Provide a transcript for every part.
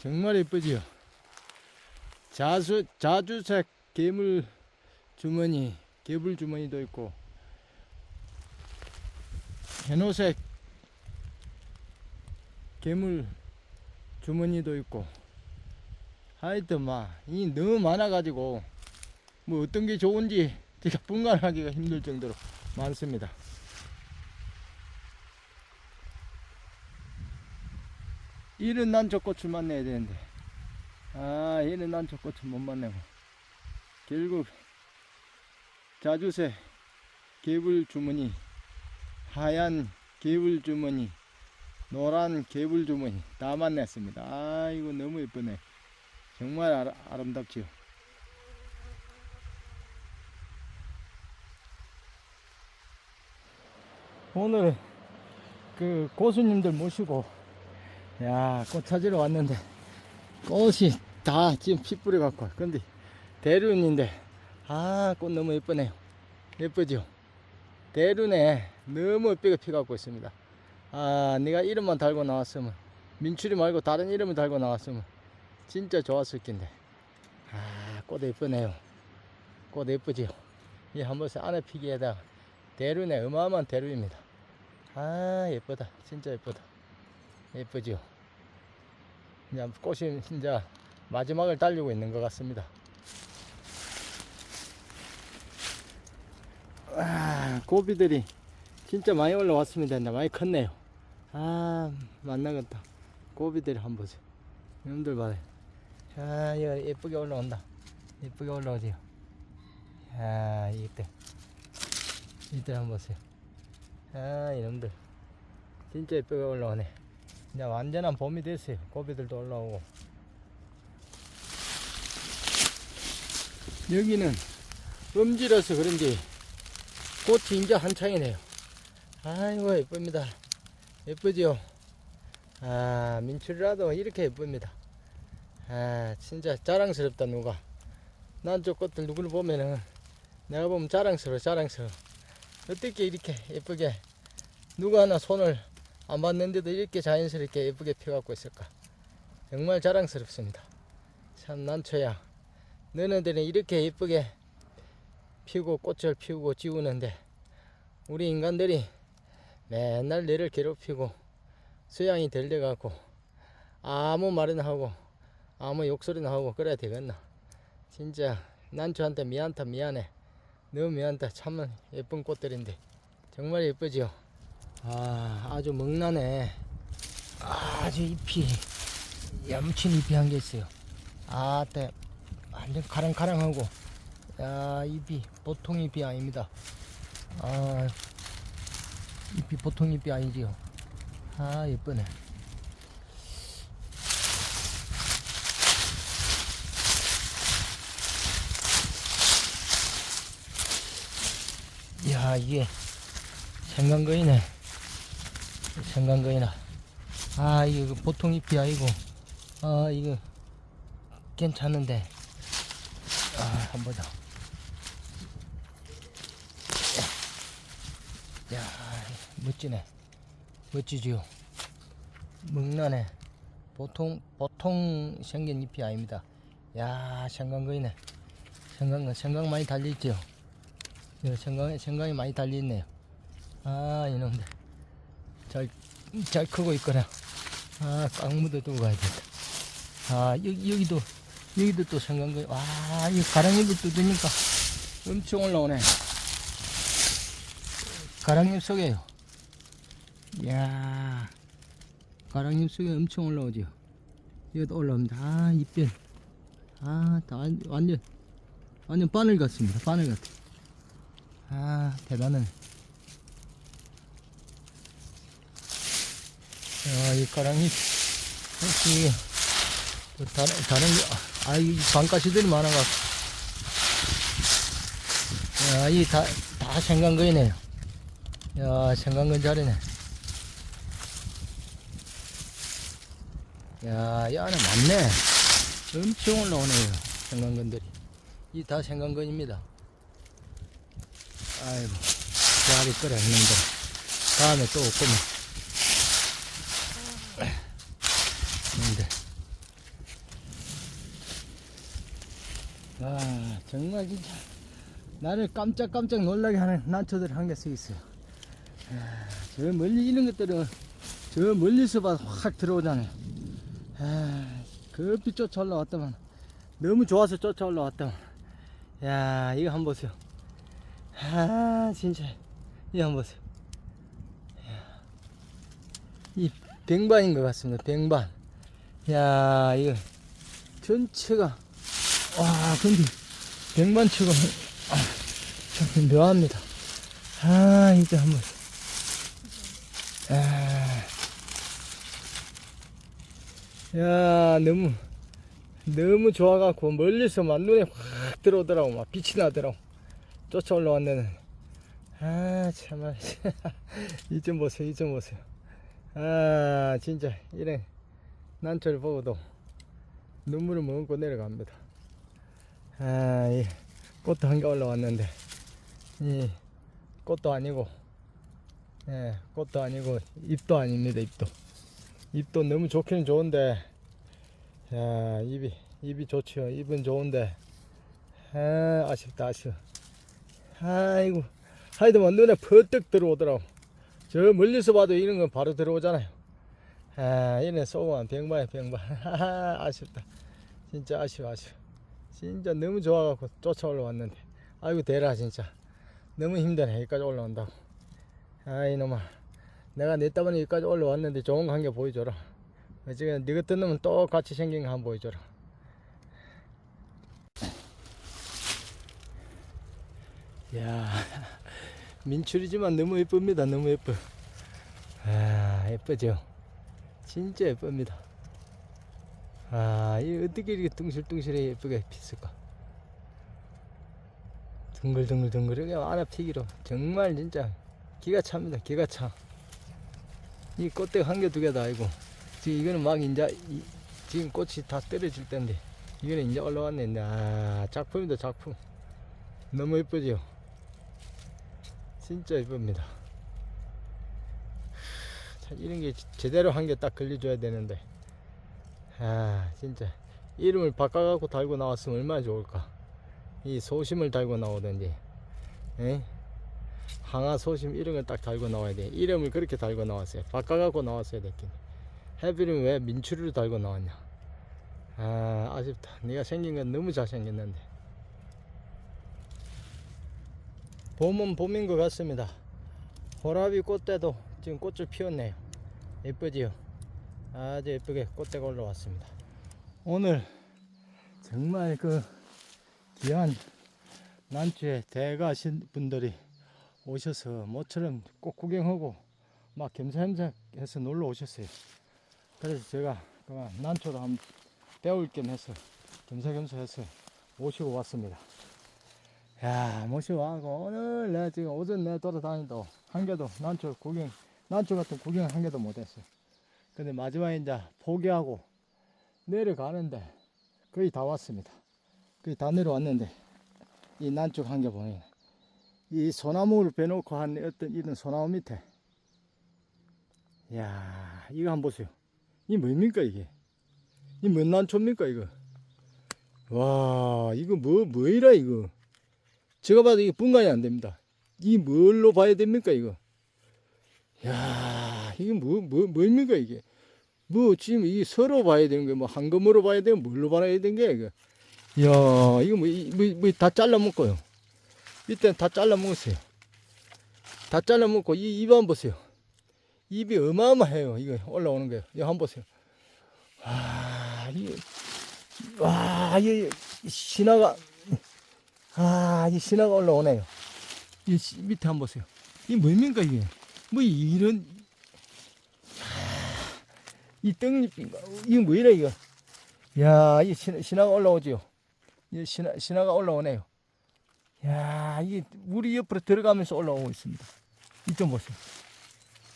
정말 예쁘지요. 자수, 자주색 괴물 주머니, 개불 주머니도 있고, 해노색 괴물 주머니도 있고, 하여튼 막, 이 너무 많아가지고, 뭐 어떤 게 좋은지 제가 분간하기가 힘들 정도로 많습니다. 이는 난저 꽃을 만나야 되는데. 아 얘는 난저 꽃을 못 만나고. 결국 자주색 개불 주머니 하얀 개불 주머니 노란 개불 주머니 다 만났습니다. 아 이거 너무 예쁘네. 정말 아라, 아름답지요. 오늘 그 고수님들 모시고 야, 꽃 찾으러 왔는데, 꽃이 다 지금 피 뿌려갖고, 근데 대륜인데, 아, 꽃 너무 예쁘네요. 예쁘죠? 대륜에 너무 예쁘게 피갖고 있습니다. 아, 네가 이름만 달고 나왔으면, 민추리 말고 다른 이름을 달고 나왔으면, 진짜 좋았을 텐데. 아, 꽃 예쁘네요. 꽃 예쁘지요? 이 한 번씩 안에 피기에다가, 대륜에 어마어마한 대륜입니다. 아, 예쁘다. 진짜 예쁘다. 예쁘죠? 이제 꽃이 이제 마지막을 달리고 있는 것 같습니다. 아, 고비들이 진짜 많이 올라왔습니다. 많이 컸네요. 아, 만나겠다. 고비들이 한번 보세요. 여러분들 봐요. 아, 이거 예쁘게 올라온다. 예쁘게 올라오지요. 아, 이때. 이때 한번 보세요. 아, 이놈들. 진짜 예쁘게 올라오네. 이제 완전한 봄이 됐어요. 고비들도 올라오고. 여기는 음지라서 그런지 꽃이 이제 한창이네요. 아이고, 예쁩니다. 예쁘지요? 아, 민출이라도 이렇게 예쁩니다. 아, 진짜 자랑스럽다, 누가. 난 저 꽃들 누구를 보면은 내가 보면 자랑스러워, 자랑스러워. 어떻게 이렇게 예쁘게 누가 하나 손을 안 봤는데도 이렇게 자연스럽게 예쁘게 피어갖고 있을까. 정말 자랑스럽습니다. 참 난초야. 너네들은 이렇게 예쁘게 피우고 꽃을 피우고 지우는데 우리 인간들이 맨날 너를 괴롭히고 수양이 들려갖고 아무 말이나 하고 아무 욕설이나 하고 그래야 되겠나. 진짜 난초한테 미안다 미안해. 너무 미안다. 참 예쁜 꽃들인데 정말 예쁘지요. 아, 아주 먹나네. 아주 잎이, 얌친 잎이 한개 있어요. 아, 때, 완전 가랑가랑하고, 야, 잎이 보통 잎이 아닙니다. 아, 잎이 보통 잎이 아니지요. 아, 예쁘네. 이야, 이게 생강 거이네. 생강거이나. 아, 이거 그 보통 잎이 아니고, 아, 이거 괜찮은데. 아, 한번 보자. 야, 멋지네. 멋지지요? 먹나네. 보통, 보통 생긴 잎이 아닙니다. 야, 생강거이네. 생강, 생강 많이 달려있죠? 예, 생강에, 생강이 많이 달려있네요. 아, 이놈들. 잘, 잘 크고 있거나. 아, 깡무도 두고 가야 된다. 아, 여기, 여기도, 여기도 또 생강거이. 와, 이 가랑잎을 뜯으니까 엄청 올라오네. 가랑잎 속에요. 이야, 가랑잎 속에 엄청 올라오죠. 여기도 올라옵니다. 아, 잎별. 아, 다 완- 완전, 완전 바늘 같습니다. 바늘 같아. 아, 대단하네. 아, 이 가랑잎, 혹시, 또 다른, 다른, 거- 아, 이 방가시들이 많아가지고. 야, 이 다, 다 생강거이네요. 야, 생강건 자리네. 야, 이 안에 많네. 엄청 올라오네요. 생강건들이. 이 다 생강건입니다. 아이고, 자리 끌어 했는데. 다음에 또올 거면. 근데, 와, 정말 진짜 나를 깜짝깜짝 놀라게 하는 난초들 한 개씩 있어요. 아, 저 멀리 있는 것들은 저 멀리서 봐도 확 들어오잖아요. 아, 급히 쫓아 올라왔다만 너무 좋아서 쫓아 올라왔다만 야 이거 한번 보세요. 아 진짜 이거 한번 보세요. 야, 이 백반인 것 같습니다. 백반. 야 이거 전체가 와 근데 백반치고 아, 참 묘합니다. 아 이제 한번. 아, 야 너무 너무 좋아갖고 멀리서만 눈에 확 들어오더라고 막 빛이 나더라고. 쫓아 올라왔네 아 참말 이좀 보세요 이 좀 보세요. 아 진짜 이래. 난초를 보고도 눈물을 머금고 내려갑니다 아 이 꽃도 한 개 올라왔는데 이 꽃도 아니고 예 꽃도 아니고 잎도 아닙니다 잎도. 잎도 너무 좋기는 좋은데 야 잎이 잎이 좋지요. 잎은 좋은데 아 아쉽다 아쉬워. 아이고 하여튼 눈에 퍼뜩 들어오더라고. 저 멀리서 봐도 이런 건 바로 들어오잖아요. 아 이런 소원 병반에 병반 아쉽다. 진짜 아쉬워 아쉬워 진짜 너무 좋아갖고 쫓아 올라왔는데. 아이고 대라 진짜. 너무 힘드네. 여기까지 올라온다고. 아이 놈아. 내가 내 따번에 여기까지 올라왔는데 좋은 개 보여줘라. 지금 네 같은 놈은 똑같이 생긴 거 한번 보여줘라. 야 민출이지만 너무 예쁩니다. 너무 예뻐. 아 예쁘죠? 진짜 예쁩니다 아 이 어떻게 이렇게 둥실둥실해 예쁘게 피었을까? 둥글둥글둥글하게 안아 피기로. 정말 진짜 기가 찹니다 기가 차. 이 꽃대 한개 두 개도 아니고. 지금 이거는 막 이제 이- 지금 꽃이 다 떨어질 때인데 이거는 이제 올라왔네. 아 작품이다 작품. 너무 예쁘죠 진짜 예쁩니다. 참 이런 게 제대로 한 개 딱 걸려줘야 되는데 아 진짜. 이름을 바꿔갖고 달고 나왔으면 얼마나 좋을까. 이 소심을 달고 나오던지 에? 항아 소심 이런 걸 딱 달고 나와야 돼. 이름을 그렇게 달고 나왔어요. 바꿔갖고 나왔어야 됐긴 해필이면 왜 민추리로 달고 나왔냐? 아 아쉽다. 네가 생긴 건 너무 잘생겼는데. 봄은 봄인 것 같습니다. 호라비 꽃대도 지금 꽃을 피웠네요. 예쁘지요 아주 예쁘게 꽃대가 올라왔습니다 오늘 정말 그 귀한 난초에 대가신 분들이 오셔서 모처럼 꽃 구경하고 막 겸사겸사해서 놀러 오셨어요. 그래서 제가 그만 난초도 한번 배울 겸 해서 겸사겸사해서 모시고 왔습니다. 야 모시고 와고 오늘 내가 지금 오전 내가 돌아다니도 한 개도 난초 구경 난초 같은 구경 한 개도 못했어요. 근데 마지막에 이제 포기하고 내려가는데 거의 다 왔습니다. 거의 다 내려왔는데 이 난쪽 한 개 보면 이 소나무를 빼놓고 한 어떤 이런 소나무 밑에. 야 이거 한번 보세요. 이 뭡니까 이게? 이 뭔 난초입니까 이거? 와 이거 뭐 뭐이라 이거? 제가 봐도 이게 분간이 안 됩니다. 이 뭘로 봐야 됩니까 이거? 야 이게 뭐, 뭐 뭐입니까 이게 뭐 지금 이 서로 봐야 되는 게 뭐 한검으로 봐야 되는 뭘로 봐야 되는 게 이거. 이야 이거 뭐뭐다 잘라 먹고요. 이때는 다 잘라 먹었어요. 다 잘라 먹고 이 입 한번 보세요. 입이 어마어마해요. 이거 올라오는 거요 이거 한번 보세요. 와 이게 와 이게 신화가 아 이 신화가 올라오네요. 이 시- 밑에 한번 보세요. 이 뭡니까 이게? 뭐 이런 이 떡잎인가 이거 뭐이래 이거 야 이 신화 가 올라오지요 이 신화, 신화가 올라오네요. 야, 이게 물이 옆으로 들어가면서 올라오고 있습니다. 이 좀 보세요.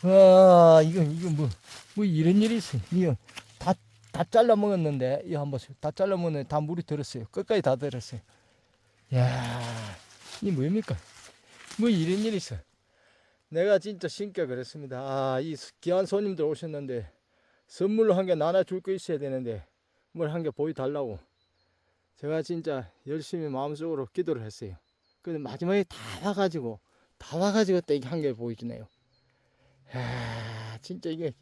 와, 이거, 이거 뭐, 뭐 이런 일이 있어요. 이거 다, 다 잘라 먹었는데, 이거 한번 보세요. 다 잘라 먹었는데 다 물이 들었어요. 끝까지 다 들었어요. 야, 이 뭡니까? 뭐 이런 일이 있어요. 내가 진짜 신께 그랬습니다. 아, 이 귀한 손님들 오셨는데, 선물로 한 개 나눠줄 거 있어야 되는데, 뭘 한 개 보여달라고. 제가 진짜 열심히 마음속으로 기도를 했어요. 근데 마지막에 다 와가지고 다 와가지고 또 이게 한 개 보여주네요. 야, 진짜 이게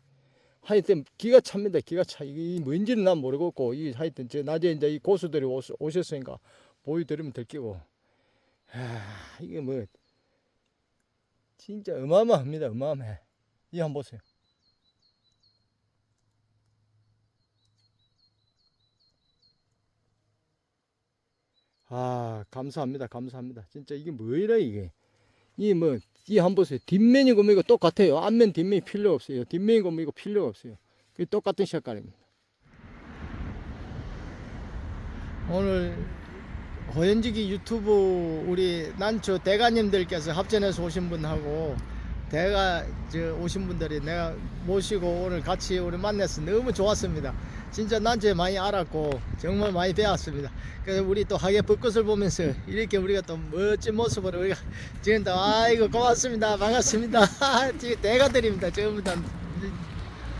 하여튼 기가 찹니다. 기가 차. 이게 뭔지는 난 모르겠고 이 하여튼 저 낮에 이제 이 고수들이 오셨으니까 보여드리면 될 끼고. 야, 이게 뭐 진짜 어마어마합니다. 어마어마해. 이 한번 보세요. 아 감사합니다. 감사합니다. 진짜 이게 뭐이라 이게? 이 뭐 이 한번 보세요. 뒷면이고 뭐이고 똑같아요. 앞면 뒷면이 필요 없어요. 뒷면이고 뭐이고 필요 없어요. 그 똑같은 색깔입니다. 오늘 호연지기 유튜브 우리 난초 대가님들께서 합전해서 오신 분하고 대가 저 오신 분들이 내가 모시고 오늘 같이 우리 만나서 너무 좋았습니다. 진짜 난초에 많이 알았고 정말 많이 배웠습니다. 그래서 우리 또 하계 벚꽃을 보면서 이렇게 우리가 또 멋진 모습으로 우리가 지금 또 아이고 고맙습니다. 반갑습니다. 지금 대가들입니다. 전부 다